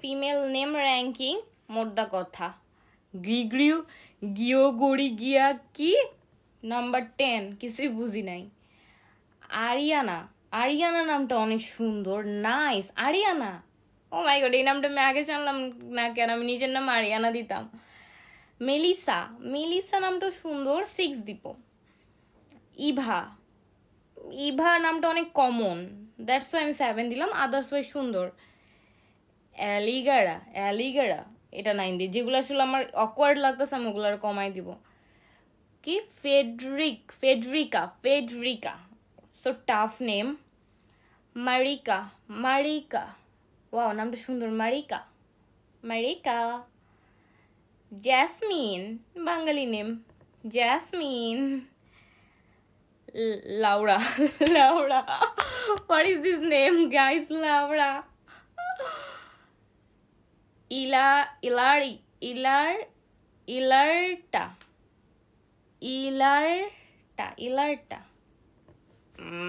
Female name ranking মোদ্দা কথা। গিগ্রিউ গিও গড়ি গিয়া কি? নাম্বার টেন কিছুই বুঝি নাই। আরিয়ানা আরিয়ানা নামটা অনেক সুন্দর nice Ariana. Oh my god এই নামটা আমি আগে জানলাম না কেন আমি নিজের নাম আরিয়ানা দিতাম। মেলিসা মেলিসা নামটা সুন্দর সিক্স দিব। ইভা ইভা নামটা অনেক কমন দ্যাটস ওয়াই আমি সেভেন দিলাম আদার্স ওয়াই সুন্দর। অ্যালিগারা অ্যালিগারা এটা নাইন দিই যেগুলো আসলে আমার অকওয়ার্ড লাগতেছে আমি ওগুলো আর কমাই দিব। কি? Friedrich Federica Federica. So tough name Marika Marika. Wow নামটা সুন্দর। Marika Marika. Jasmine Bangali name Jasmine. L- Laura. Laura. What is this name, guys? Ilari Ilar Ilarta. Ilarta Ilarta. Mm.